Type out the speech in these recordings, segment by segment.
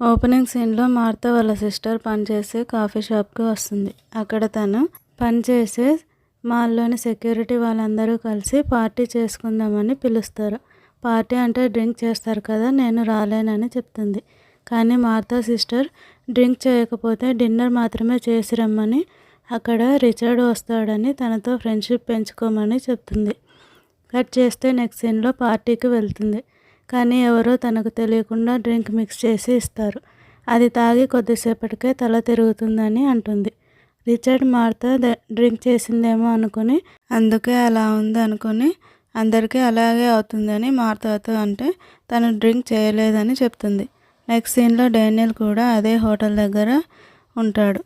Opening సీన్లో Martha వాళ్ళ sister పనిచేసే కాఫీ షాప్కి వస్తుంది. అక్కడ తను పనిచేసే మాల్లోని సెక్యూరిటీ వాళ్ళందరూ కలిసి పార్టీ చేసుకుందామని పిలుస్తారు. పార్టీ అంటే డ్రింక్ చేస్తారు కదా నేను రాలేనని చెప్తుంది. కానీ మార్తా సిస్టర్ డ్రింక్ చేయకపోతే డిన్నర్ మాత్రమే చేసి రమ్మని అక్కడ రిచర్డ్ వస్తాడని తనతో ఫ్రెండ్షిప్ పెంచుకోమని చెప్తుంది. కట్ చేస్తే నెక్స్ట్ సీన్లో పార్టీకి వెళ్తుంది. కానీ ఎవరో తనకు తెలియకుండా డ్రింక్ మిక్స్ చేసి ఇస్తారు. అది తాగి కొద్దిసేపటికే తల తిరుగుతుందని అంటుంది. రిచర్డ్ మార్తా డ్రింక్ చేసిందేమో అనుకుని అందుకే అలా ఉంది అనుకుని అందరికీ అలాగే అవుతుందని మార్తాతో అంటే తను డ్రింక్ చేయలేదని చెప్తుంది. నెక్స్ట్ సీన్లో డేనియల్ కూడా అదే హోటల్ దగ్గర ఉంటాడు.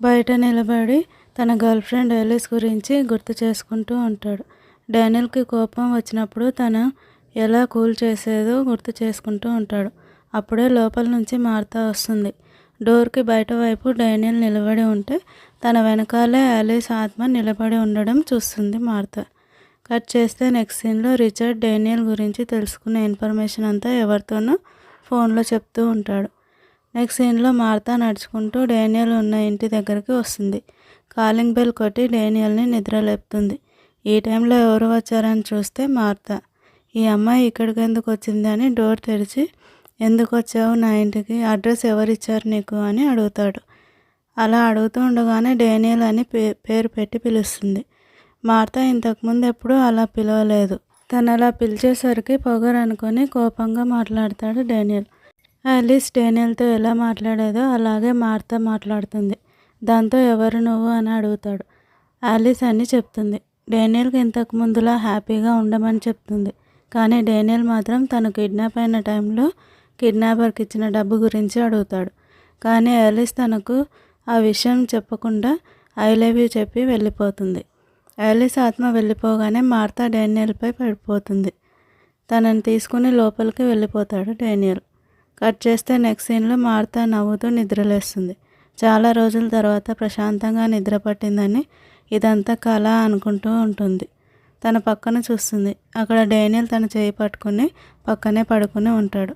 బయట నిలబడి తన గర్ల్ ఫ్రెండ్ ఎలిస్ గురించి గుర్తు చేసుకుంటూ ఉంటాడు. డానియల్కి కోపం వచ్చినప్పుడు తను ఎలా కూల్ చేసేదో గుర్తు చేసుకుంటూ ఉంటాడు. అప్పుడే లోపల నుంచి మార్తా వస్తుంది. డోర్కి బయట వైపు డేనియల్ నిలబడి ఉంటే తన వెనకాలే ఆలిస్ ఆత్మ నిలబడి ఉండడం చూస్తుంది మార్తా. కట్ చేస్తే నెక్స్ట్ సీన్లో రిచర్డ్ డేనియల్ గురించి తెలుసుకునే ఇన్ఫర్మేషన్ అంతా ఎవరితోనో ఫోన్లో చెప్తూ ఉంటాడు. నెక్స్ట్ సీన్లో మార్తా నడుచుకుంటూ డేనియల్ ఉన్న ఇంటి దగ్గరికి వస్తుంది. కాలింగ్ బెల్ కొట్టి డేనియల్ని నిద్రలేపుతుంది. ఈ టైంలో ఎవరు వచ్చారని చూస్తే మార్తా. ఈ అమ్మాయి ఇక్కడికి ఎందుకు వచ్చిందని డోర్ తెరిచి ఎందుకు వచ్చావు? నా ఇంటికి అడ్రస్ ఎవరిచ్చారు నీకు? అని అడుగుతాడు. అలా అడుగుతూ ఉండగానే డేనియల్ అని పే పేరు పెట్టి పిలుస్తుంది. మార్త ఇంతకుముందు ఎప్పుడూ అలా పిలవలేదు. తను అలా పిలిచేసరికి పొగర్ అనుకొని కోపంగా మాట్లాడతాడు డేనియల్. ఆలిస్ డేనియల్తో ఎలా మాట్లాడేదో అలాగే మార్త మాట్లాడుతుంది. దాంతో ఎవరు నువ్వు? అని అడుగుతాడు. ఆలిస్ అని చెప్తుంది. డేనియల్కి ఇంతకు ముందులా హ్యాపీగా ఉండమని చెప్తుంది. కానీ డేనియల్ మాత్రం తను కిడ్నాప్ అయిన టైంలో కిడ్నాపర్కి ఇచ్చిన డబ్బు గురించి అడుగుతాడు. కానీ ఆలిస్ తనకు ఆ విషయం చెప్పకుండా ఐ లవ్ యూ చెప్పి వెళ్ళిపోతుంది. ఆలిస్ ఆత్మ వెళ్ళిపోగానే మార్తా డేనియల్పై పడిపోతుంది. తనని తీసుకుని లోపలికి వెళ్ళిపోతాడు డేనియల్. కట్ చేస్తే నెక్స్ట్ సీన్లో మార్తా నవ్వుతూ నిద్రలేస్తుంది. చాలా రోజుల తర్వాత ప్రశాంతంగా నిద్ర పట్టిందని ఇదంతా కళ అనుకుంటూ ఉంటుంది. తన పక్కన చూస్తుంది. అక్కడ డేనియల్ తన చేయి పట్టుకుని పక్కనే పడుకుని ఉంటాడు.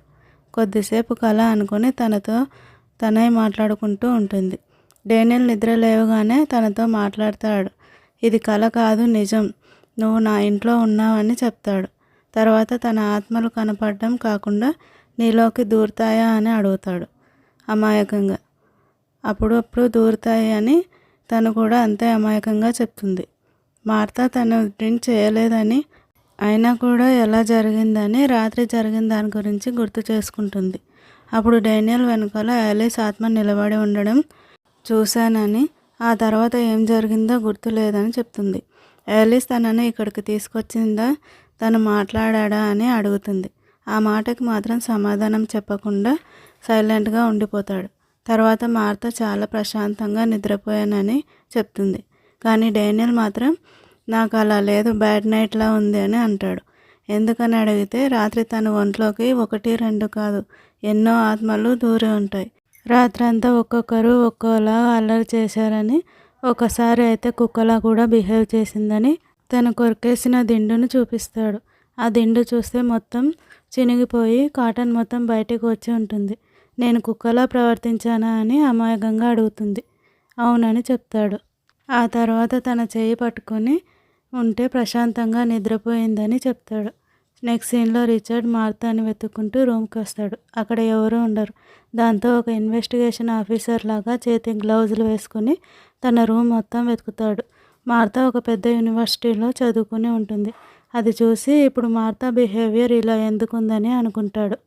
కొద్దిసేపు కళ అనుకుని తనతో తనై మాట్లాడుకుంటూ ఉంటుంది. డేనియల్ నిద్ర లేవగానే తనతో మాట్లాడతాడు. ఇది కళ కాదు నిజం. నువ్వు నా ఇంట్లో ఉన్నావని చెప్తాడు. తర్వాత తన ఆత్మలు కనపడడం కాకుండా నీలోకి దూరుతాయా అని అడుగుతాడు అమాయకంగా. అప్పుడప్పుడు దూరుతాయి అని తను కూడా అంతే అమాయకంగా చెప్తుంది. మార్తా తను డ్రింక్ చేయలేదని అయినా కూడా ఎలా జరిగిందని రాత్రి జరిగిన దాని గురించి గుర్తు చేసుకుంటుంది. అప్పుడు డేనియల్ వెనుకల యాలిస్ ఆత్మ నిలబడి ఉండడం చూశానని ఆ తర్వాత ఏం జరిగిందో గుర్తు లేదని చెప్తుంది. యాలిస్ తనని ఇక్కడికి తీసుకొచ్చిందా తను మాట్లాడా అని అడుగుతుంది. ఆ మాటకి మాత్రం సమాధానం చెప్పకుండా సైలెంట్గా ఉండిపోతాడు. తర్వాత మార్త చాలా ప్రశాంతంగా నిద్రపోయానని చెప్తుంది. కానీ డేనియల్ మాత్రం నాకు అలా లేదు బ్యాడ్ నైట్లా ఉంది అని అంటాడు. ఎందుకని అడిగితే రాత్రి తన ఒంట్లోకి ఒకటి రెండు కాదు ఎన్నో ఆత్మలు దూరి ఉంటాయి. రాత్రంతా ఒక్కొక్కరు ఒక్కోలా అల్లరి చేశారని ఒకసారి అయితే కుక్కలా కూడా బిహేవ్ చేసిందని తను కొరికేసిన దిండును చూపిస్తాడు. ఆ దిండు చూస్తే మొత్తం చినిగిపోయి కాటన్ మొత్తం బయటకు వచ్చి ఉంటుంది. నేను కుక్కలా ప్రవర్తించానా అని అమాయకంగా అడుగుతుంది. అవునని చెప్తాడు. ఆ తర్వాత తన చేయి పట్టుకొని ఉంటే ప్రశాంతంగా నిద్రపోయిందని చెప్తాడు. నెక్స్ట్ సీన్లో రిచర్డ్ మార్తాని వెతుక్కుంటూ రూమ్కి వస్తాడు. అక్కడ ఎవరూ ఉండరు. దాంతో ఒక ఇన్వెస్టిగేషన్ ఆఫీసర్ లాగా చేతి గ్లౌజులు వేసుకుని తన రూమ్ మొత్తం వెతుకుతాడు. మార్తా ఒక పెద్ద యూనివర్సిటీలో చదువుకుని ఉంటుంది. అది చూసి ఇప్పుడు మార్తా బిహేవియర్ ఇలా ఎందుకుందని అనుకుంటాడు.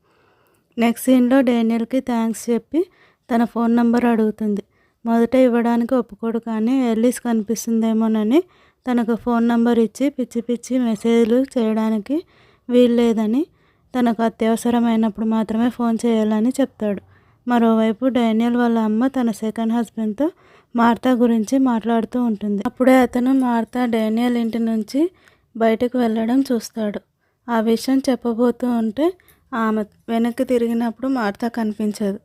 నెక్స్ట్ సీన్లో డేనియల్కి థ్యాంక్స్ చెప్పి తన ఫోన్ నంబర్ అడుగుతుంది. మొదట ఇవ్వడానికి ఒప్పుకోడు కానీ ఎల్లీస్ కనిపిస్తుందేమోనని తనకు ఫోన్ నంబర్ ఇచ్చి పిచ్చి పిచ్చి మెసేజ్లు చేయడానికి వీల్లేదని తనకు అత్యవసరమైనప్పుడు మాత్రమే ఫోన్ చేయాలని చెప్తాడు. మరోవైపు డేనియల్ వాళ్ళ అమ్మ తన సెకండ్ హస్బెండ్తో మార్తా గురించి మాట్లాడుతూ ఉంటుంది. అప్పుడే అతను మార్తా డేనియల్ ఇంటి నుంచి బయటకు వెళ్ళడం చూస్తాడు. ఆ విషయం చెప్పబోతూ ఉంటే ఆమె వెనక్కి తిరిగినప్పుడు మార్తా కనిపించదు.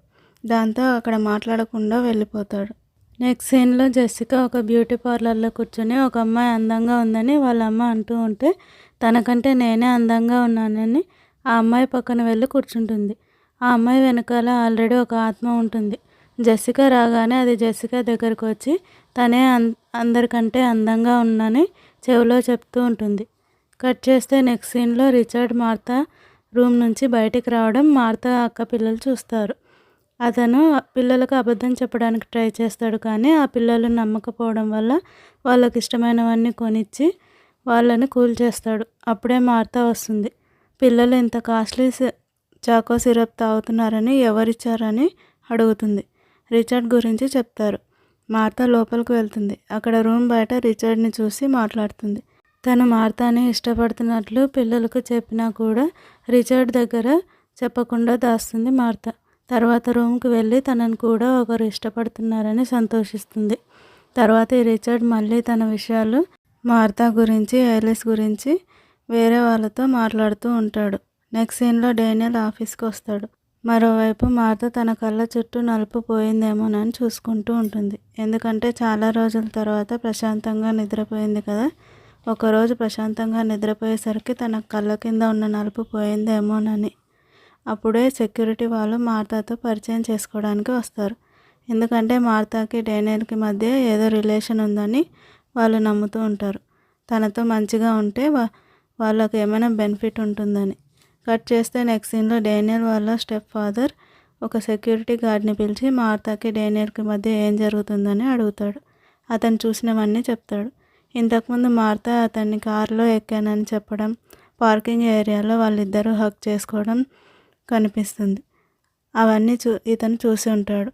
దాంతో అక్కడ మాట్లాడకుండా వెళ్ళిపోతాడు. నెక్స్ట్ సీన్లో జెస్సిక ఒక బ్యూటీ పార్లర్లో కూర్చొని ఒక అమ్మాయి అందంగా ఉందని వాళ్ళ అమ్మ అంటూ ఉంటే తనకంటే నేనే అందంగా ఉన్నానని ఆ అమ్మాయి పక్కన వెళ్ళి కూర్చుంటుంది. ఆ అమ్మాయి వెనకాల ఆల్రెడీ ఒక ఆత్మ ఉంటుంది. జెసికా రాగానే అది జెసికా దగ్గరకు వచ్చి తనే అం అందరికంటే అందంగా ఉన్నని చెవిలో చెప్తూ ఉంటుంది. కట్ చేస్తే నెక్స్ట్ సీన్లో రిచర్డ్ మార్తా రూమ్ నుంచి బయటికి రావడం మార్తా అక్క పిల్లలు చూస్తారు. అతను పిల్లలకు అబద్ధం చెప్పడానికి ట్రై చేస్తాడు కానీ ఆ పిల్లలు నమ్మకపోవడం వల్ల వాళ్ళకి ఇష్టమైనవన్నీ కొనిచ్చి వాళ్ళని కూల్ చేస్తాడు. అప్పుడే మార్తా వస్తుంది. పిల్లలు ఇంత కాస్ట్లీ చాకో సిరప్ తాగుతున్నారని ఎవరిచ్చారని అడుగుతుంది. రిచర్డ్ గురించి చెప్తారు. మార్తా లోపలికి వెళ్తుంది. అక్కడ రూమ్ బయట రిచర్డ్ని చూసి మాట్లాడుతుంది. తను మార్తాని ఇష్టపడుతున్నట్లు పిల్లలకు చెప్పినా కూడా రిచర్డ్ దగ్గర చెప్పకుండా దాస్తుంది మార్తా. తర్వాత రూమ్కి వెళ్ళి తనను కూడా ఒకరు ఇష్టపడుతున్నారని సంతోషిస్తుంది. తర్వాత ఈ రిచర్డ్ మళ్ళీ తన విషయాలు మార్తా గురించి ఐలెస్ గురించి వేరే వాళ్ళతో మాట్లాడుతూ ఉంటాడు. నెక్స్ట్ సీన్లో డేనియల్ ఆఫీస్కి వస్తాడు. మరోవైపు మార్త తన కళ్ళ చుట్టూ నలుపు పోయిందేమోనని చూసుకుంటూ ఉంటుంది. ఎందుకంటే చాలా రోజుల తర్వాత ప్రశాంతంగా నిద్రపోయింది కదా. ఒకరోజు ప్రశాంతంగా నిద్రపోయేసరికి తన కళ్ళ కింద ఉన్న నలుపు పోయిందేమోనని. అప్పుడే సెక్యూరిటీ వాళ్ళు మార్తాతో పరిచయం చేసుకోవడానికి వస్తారు. ఎందుకంటే మార్తాకి డేనియల్కి మధ్య ఏదో రిలేషన్ ఉందని వాళ్ళు నమ్ముతూ ఉంటారు. తనతో మంచిగా ఉంటే వాళ్ళకి ఏమైనా బెనిఫిట్ ఉంటుందని. కట్ చేస్తే నెక్స్ట్ సీన్లో డేనియల్ వాళ్ళ స్టెప్ ఫాదర్ ఒక సెక్యూరిటీ గార్డ్ని పిలిచి మార్తాకి డేనియల్కి మధ్య ఏం జరుగుతుందని అడుగుతాడు. అతను చూసినవన్నీ చెప్తాడు. ఇంతకుముందు మార్తా అతన్ని కారులో ఎక్కానని చెప్పడం పార్కింగ్ ఏరియాలో వాళ్ళిద్దరూ హక్ చేసుకోవడం కనిపిస్తుంది. అవన్నీ చూ ఇతను చూసి ఉంటాడు.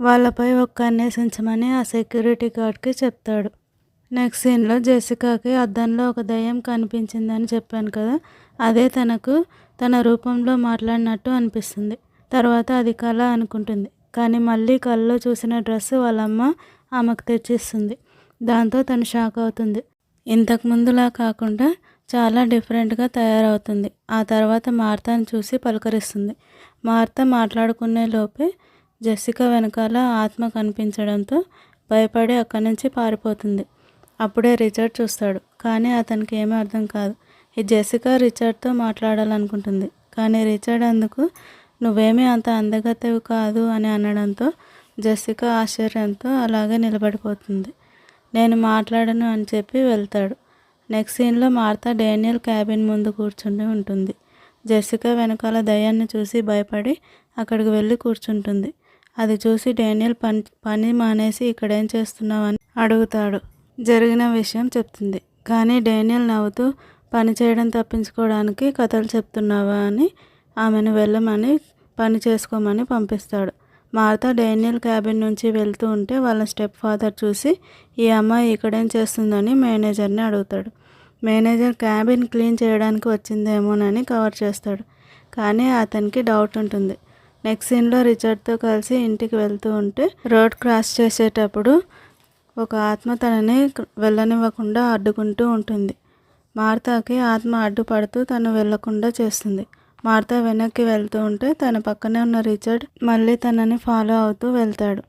వాళ్ళపై ఒక అన్వేషించమని ఆ సెక్యూరిటీ గార్డ్కి చెప్తాడు. నెక్స్ట్ సీన్లో జెసికాకి అద్దంలో ఒక దయ్యం కనిపించిందని చెప్పాను కదా అదే తనకు తన రూపంలో మాట్లాడినట్టు అనిపిస్తుంది. తర్వాత అది కళ అనుకుంటుంది. కానీ మళ్ళీ కళ్ళలో చూసిన డ్రెస్ వాళ్ళమ్మ ఆమెకు తెచ్చిస్తుంది. దాంతో తను షాక్ అవుతుంది. ఇంతకు ముందులా కాకుండా చాలా డిఫరెంట్గా తయారవుతుంది. ఆ తర్వాత మార్తాను చూసి పలకరిస్తుంది. మార్త మాట్లాడుకునే లోపే జెస్సిక వెనకాల ఆత్మ కనిపించడంతో భయపడి అక్కడి నుంచి పారిపోతుంది. అప్పుడే రిచర్డ్ చూస్తాడు. కానీ అతనికి ఏమీ అర్థం కాదు. ఈ జెసిక రిచర్డ్తో మాట్లాడాలనుకుంటుంది. కానీ రిచర్డ్ అందుకు నువ్వేమీ అంత అందగతవి కాదు అని అనడంతో జెసిక ఆశ్చర్యంతో అలాగే నిలబడిపోతుంది. నేను మాట్లాడను అని చెప్పి వెళ్తాడు. నెక్స్ట్ సీన్లో మార్తా డేనియల్ క్యాబిన్ ముందు కూర్చుని ఉంటుంది. జెసికా వెనకాల దయ్యాన్ని చూసి భయపడి అక్కడికి వెళ్ళి కూర్చుంటుంది. అది చూసి డేనియల్ పని పని మానేసి ఇక్కడేం చేస్తున్నావని అడుగుతాడు. జరిగిన విషయం చెప్తుంది. కానీ డేనియల్ నవ్వుతూ పని చేయడం తప్పించుకోవడానికి కథలు చెప్తున్నావా అని ఆమెను వెళ్ళమని పని చేసుకోమని పంపిస్తాడు. మార్తా డేనియల్ క్యాబిన్ నుంచి వెళ్తూ ఉంటే వాళ్ళ స్టెప్ ఫాదర్ చూసి ఈ అమ్మాయి ఇక్కడేం చేస్తుందని మేనేజర్ని అడుగుతాడు. మేనేజర్ క్యాబిన్ క్లీన్ చేయడానికి వచ్చిందేమోనని కవర్ చేస్తాడు. కానీ అతనికి డౌట్ ఉంటుంది. నెక్స్ట్ సీన్లో రిచర్డ్తో కలిసి ఇంటికి వెళ్తూ ఉంటే రోడ్ క్రాస్ చేసేటప్పుడు ఒక ఆత్మ తనని వెళ్ళనివ్వకుండా అడ్డుకుంటూ ఉంటుంది. మార్తాకి ఆత్మ అడ్డుపడుతూ తను వెళ్ళకుండా చేస్తుంది. మార్త వెనక్కి వెళ్తూ ఉంటే తన పక్కనే ఉన్న రిచర్డ్ మళ్ళీ తనని ఫాలో అవుతూ వెళ్తాడు.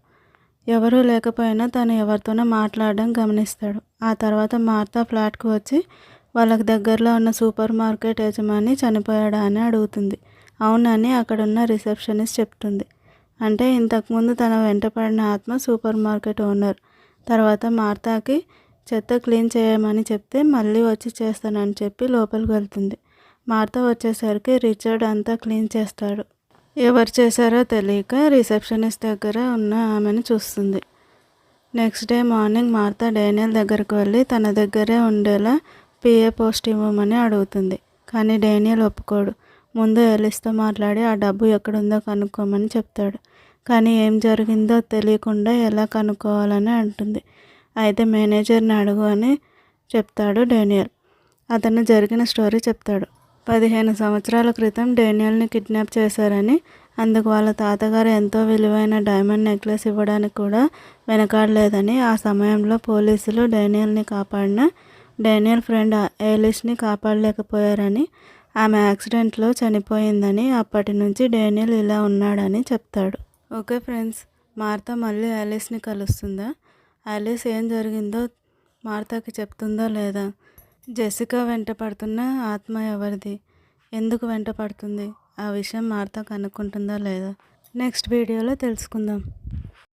ఎవరూ లేకపోయినా తను ఎవరితోనో మాట్లాడడం గమనిస్తాడు. ఆ తర్వాత మార్తా ఫ్లాట్కు వచ్చి వాళ్ళకి దగ్గరలో ఉన్న సూపర్ మార్కెట్ యజమాని చనిపోయాడా అని అడుగుతుంది. అవునని అక్కడున్న రిసెప్షనిస్ట్ చెప్తుంది. అంటే ఇంతకుముందు తన వెంటపడిన ఆత్మ సూపర్ మార్కెట్ ఓనర్. తర్వాత మార్తాకి చెత్త క్లీన్ చేయమని చెప్తే మళ్ళీ వచ్చి చేస్తానని చెప్పి లోపలికి వెళ్తుంది. మార్త వచ్చేసరికి రిచర్డ్ అంతా క్లీన్ చేస్తాడు. ఎవరు చేశారో తెలియక రిసెప్షనిస్ట్ దగ్గర ఉన్న ఆమెను చూస్తుంది. Next day morning Martha Daniel దగ్గరకు వెళ్ళి తన దగ్గరే ఉండేలా పిఏ పోస్ట్ ఇవ్వమని అడుగుతుంది. కానీ డేనియల్ ఒప్పుకోడు. ముందు ఎలిస్తో మాట్లాడి ఆ డబ్బు ఎక్కడుందో కనుక్కోమని చెప్తాడు. కానీ ఏం జరిగిందో తెలియకుండా ఎలా కనుక్కోవాలని అంటుంది. అయితే మేనేజర్ని అడుగు అని చెప్తాడు డేనియల్. అతను జరిగిన స్టోరీ చెప్తాడు. పదిహేను సంవత్సరాల క్రితం డేనియల్ని కిడ్నాప్ చేశారని అందుకు వాళ్ళ తాతగారు ఎంతో విలువైన డైమండ్ నెక్లెస్ ఇవ్వడానికి కూడా వెనకాడలేదని ఆ సమయంలో పోలీసులు డేనియల్ని కాపాడిన డేనియల్ ఫ్రెండ్ ఏలిష్ని కాపాడలేకపోయారని ఆమె యాక్సిడెంట్లో చనిపోయిందని అప్పటి నుంచి డేనియల్ ఇలా ఉన్నాడని చెప్తాడు. ఓకే ఫ్రెండ్స్ మార్త మళ్ళీ ఏలిస్ని కలుస్తుందా? ఆలిస్ ఏం జరిగిందో మార్తాకి చెప్తుందా లేదా? జెసికా వెంట పడుతున్న ఆత్మ ఎవరిది? ఎందుకు వెంట పడుతుంది? ఆ విషయం మార్తా కనుక్కుంటుందా లేదా? నెక్స్ట్ వీడియోలో తెలుసుకుందాం.